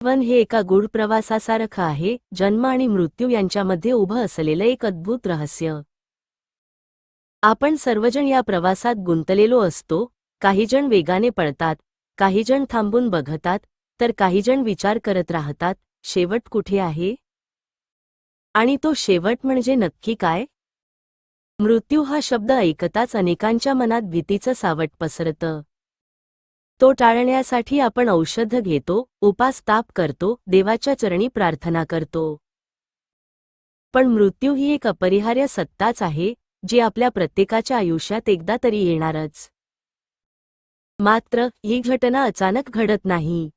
जीवन हे एका गूढ प्रवासासारखं आहे जन्म आणि मृत्यू यांच्यामध्ये उभं असलेलं एक अद्भुत रहस्य. आपण सर्वजण या प्रवासात गुंतलेलो असतो काहीजण वेगाने पळतात काहीजण थांबून बघतात तर काहीजण विचार करत राहतात शेवट कुठे आहे? आणि तो शेवट म्हणजे नक्की काय? मृत्यू हा शब्द ऐकताच अनेकांच्या मनात भीतीचं सावट पसरतं. तो टाळण्यासाठी आपण औषध घेतो उपास ताप करतो देवाच्या चरणी प्रार्थना करतो. पण मृत्यू ही एक अपरिहार्य सत्ताच आहे जी आपल्या प्रत्येकाच्या आयुष्यात एकदा तरी येणारच. मात्र ही घटना अचानक घडत नाही.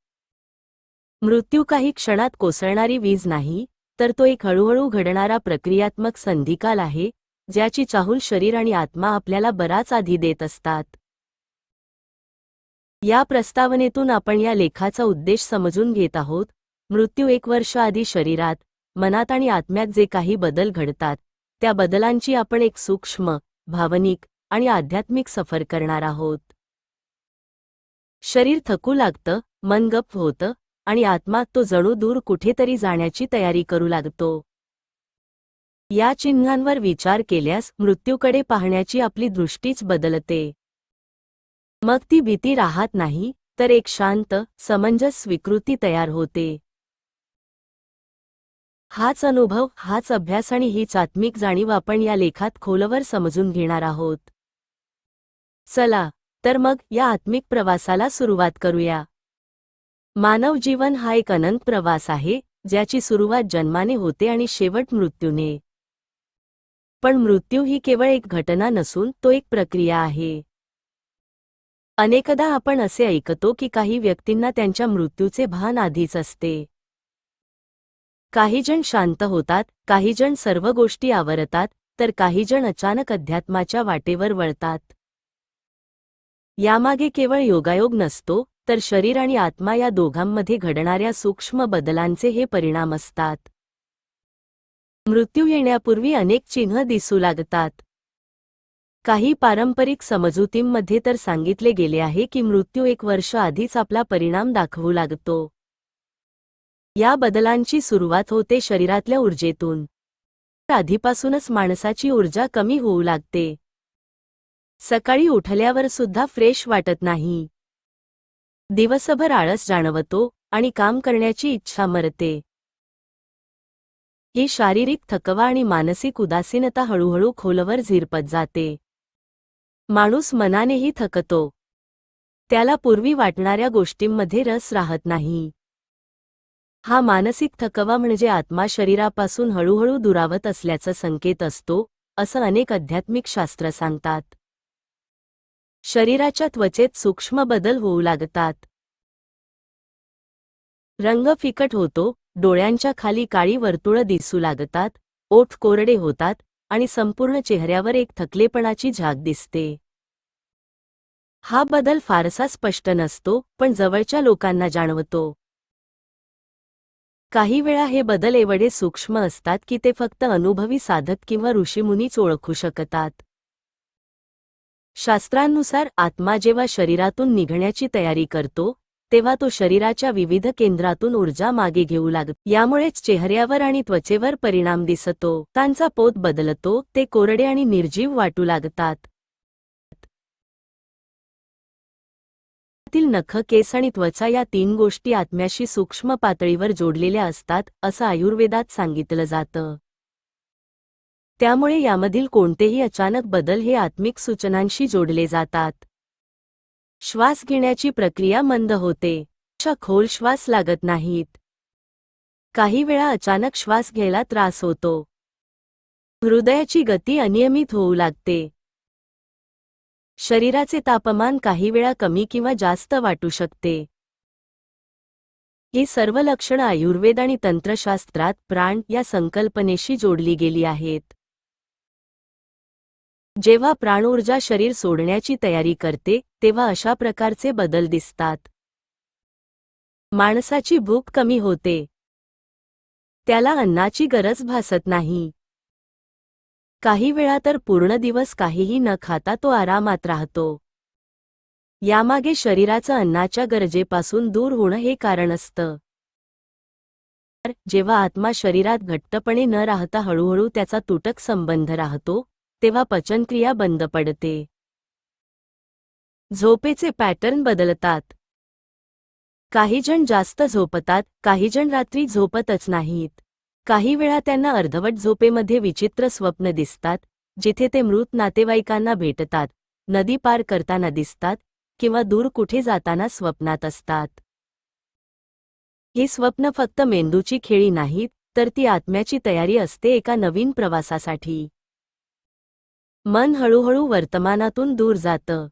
मृत्यू काही क्षणात कोसळणारी वीज नाही तर तो एक हळूहळू घडणारा प्रक्रियात्मक संधिकाल आहे ज्याची चाहूल शरीर आणि आत्मा आपल्याला बराच आधी देत असतात. या प्रस्तावनेतून आपण या लेखाचा उद्देश समजून घेत आहोत. मृत्यू एक वर्ष आधी शरीरात मनात आणि आत्म्यात जे काही बदल घडतात त्या बदलांची आपण एक सूक्ष्म भावनिक आणि आध्यात्मिक सफर करणार आहोत. शरीर थकू लागतं मन गप्प होतं आणि आत्मा तो जणू दूर कुठेतरी जाण्याची तयारी करू लागतो. या चिन्हांवर विचार केल्यास मृत्यूकडे पाहण्याची आपली दृष्टीच बदलते. मग ती भीती राहत नाही तर एक शांत समंजस स्वीकृती तयार होते. हाच अनुभव हाच अभ्यास आणि हीच आत्मिक जाणीव आपण या लेखात खोलवर समजून घेणार आहोत. चला तर मग या आत्मिक प्रवासाला सुरुवात करूया. मानव जीवन हा एक अनंत प्रवास आहे ज्याची सुरुवात जन्माने होते आणि शेवट मृत्यूने. पण मृत्यू ही केवळ एक घटना नसून तो एक प्रक्रिया आहे. अनेकदा आपण असे ऐकतो की काही व्यक्तींना त्यांच्या मृत्यूचे भान आधीच असते. काहीजण शांत होतात काहीजण सर्व गोष्टी आवरतात तर काहीजण अचानक अध्यात्माच्या वाटेवर वळतात. यामागे केवळ योगायोग नसतो तर शरीर आणि आत्मा या दोघांमध्ये घडणाऱ्या सूक्ष्म बदलांचे हे परिणाम असतात. मृत्यू येण्यापूर्वी अनेक चिन्ह दिसू लागतात. काही पारंपरिक समजुतींमध्ये तर सांगितले गेले आहे की मृत्यू एक वर्ष आधीच आपला परिणाम दाखवू लागतो. या बदलांची सुरुवात होते शरीरातल्या ऊर्जेतून. आधीपासूनच माणसाची ऊर्जा कमी होऊ लागते. सकाळी उठल्यावर सुद्धा फ्रेश वाटत नाही. दिवसभर आळस जाणवतो आणि काम करण्याची इच्छा मरते. ही शारीरिक थकवा आणि मानसिक उदासीनता हळूहळू खोलवर झिरपत जाते. माणूस मनानेही थकतो. त्याला पूर्वी वाटणाऱ्या गोष्टींमध्ये रस राहत नाही. हा मानसिक थकवा म्हणजे आत्मा शरीरापासून हळूहळू दुरावत असल्याचा संकेत असतो असं अनेक आध्यात्मिक शास्त्र सांगतात. शरीराच्या त्वचेत सूक्ष्म बदल होऊ लागतात. रंग फिकट होतो डोळ्यांच्या खाली काळी वर्तुळं दिसू लागतात ओठ कोरडे होतात आणि संपूर्ण चेहऱ्यावर एक थकलेपणाची झाक दिसते. हा बदल फारसा स्पष्ट नसतो पण जवळच्या लोकांना जाणवतो. काही वेळा हे बदल एवढे सूक्ष्म असतात की ते फक्त अनुभवी साधक किंवा ऋषीमुनीच ओळखू शकतात. शास्त्रांनुसार आत्मा जेव्हा शरीरातून निघण्याची तयारी करतो तेव्हा तो शरीराच्या विविध केंद्रातून ऊर्जा मागे घेऊ लागतो यामुळेच चेहऱ्यावर आणि त्वचेवर परिणाम दिसतो त्यांचा पोत बदलतो ते कोरडे आणि निर्जीव वाटू लागतात. नख केस आणि त्वचा या तीन गोष्टी आत्म्याशी सूक्ष्म पातळीवर जोडलेल्या असतात असं आयुर्वेदात सांगितलं जातं. त्यामुळे यामधील कोणतेही अचानक बदल हे आत्मिक सूचनांशी जोडले जातात. श्वास घेण्याची प्रक्रिया मंद होते. अशा खोल श्वास लागत नाहीत. काही वेळा अचानक श्वास घ्यायला त्रास होतो. हृदयाची गती अनियमित होऊ लागते. शरीराचे तापमान काही वेळा कमी किंवा जास्त वाटू शकते. ही सर्व लक्षणं आयुर्वेद आणि तंत्रशास्त्रात प्राण या संकल्पनेशी जोडली गेली आहेत. जेव्हा प्राणऊर्जा शरीर सोडण्याची तयारी करते तेव्हा अशा प्रकारचे बदल दिसतात. माणसाची भूक कमी होते. त्याला अन्नाची गरज भासत नाही. काही वेळा तर पूर्ण दिवस काहीही न खाता तो आरामात राहतो. यामागे शरीराचं अन्नाच्या गरजेपासून दूर होणं हे कारण असतं. जेव्हा आत्मा शरीरात घट्टपणे न राहता हळूहळू त्याचा तुटक संबंध राहतो तेव्हा पचनक्रिया बंद पडते. झोपेचे पॅटर्न बदलतात. काही जण जास्त झोपतात काही जण रात्री झोपतच नाहीत. काही वेळा त्यांना अर्धवट झोपेमध्ये विचित्र स्वप्न दिसतात जिथे ते मृत नातेवाईकांना भेटतात नदी पार करताना दिसतात किंवा दूर कुठे जाताना स्वप्नात असतात. ही स्वप्न फक्त मेंदूची खेळी नाहीत तर ती आत्म्याची तयारी असते एका नवीन प्रवासासाठी. मन हळूहळू वर्तमानातून दूर जातं.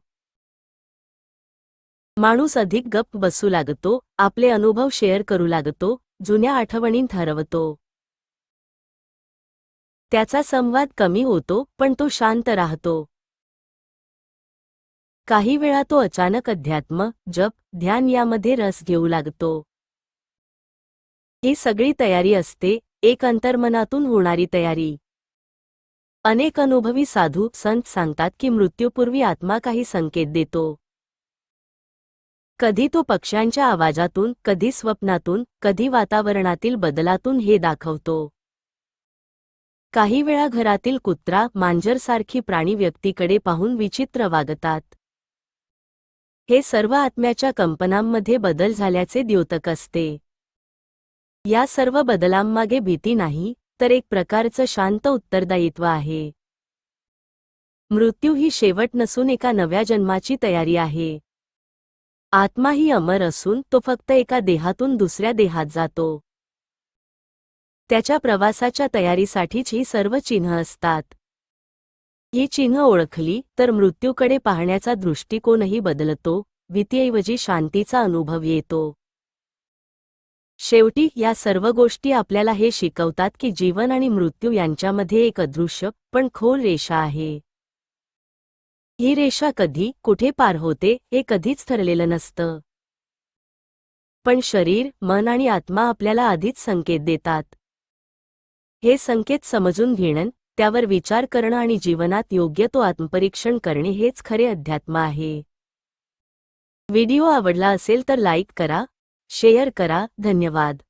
माणूस अधिक गप्प बसू लागतो आपले अनुभव शेअर करू लागतो जुन्या आठवणी ठरवतो. त्याचा संवाद कमी होतो पण तो शांत राहतो. काही वेळा तो अचानक अध्यात्म जप ध्यान यामध्ये रस घेऊ लागतो. ही सगळी तयारी असते एक अंतर्मनातून होणारी तयारी. अनेक अनुभवी साधू संत सांगतात की मृत्यूपूर्वी आत्मा काही संकेत देतो. कधी तो पक्ष्यांच्या आवाजातून कधी स्वप्नातून कधी वातावरणातील बदलातून हे दाखवतो. काही वेळा घरातील कुत्रा मांजरसारखी प्राणी व्यक्तीकडे पाहून विचित्र वागतात. हे सर्व आत्म्याच्या कंपनांमध्ये बदल झाल्याचे द्योतक असते. या सर्व बदलांमागे भीती नाही तर एक प्रकारचं शांत उत्तरदायित्व आहे. मृत्यू ही शेवट नसून एका नव्या जन्माची तयारी आहे. आत्मा ही अमर असून तो फक्त एका देहातून दुसऱ्या देहात जातो. त्याच्या प्रवासाच्या तयारीसाठीची ही सर्व चिन्ह असतात. ही चिन्ह ओळखली तर मृत्यूकडे पाहण्याचा दृष्टिकोनही बदलतो भीतीऐवजी शांतीचा अनुभव येतो. शेवटी या सर्व गोष्टी आपल्याला हे शिकवतात की जीवन आणि मृत्यू यांच्यामध्ये एक अदृश्य पण खोल रेषा आहे. ही रेषा कधी कुठे पार होते हे कधीच ठरलेलं नसतं. पण शरीर मन आणि आत्मा आपल्याला आधीच संकेत देतात. हे संकेत समजून घेणं त्यावर विचार करणं आणि जीवनात योग्य तो आत्मपरीक्षण करणे हेच खरे अध्यात्म आहे. व्हिडिओ आवडला असेल तर लाईक करा शेअर करा. धन्यवाद.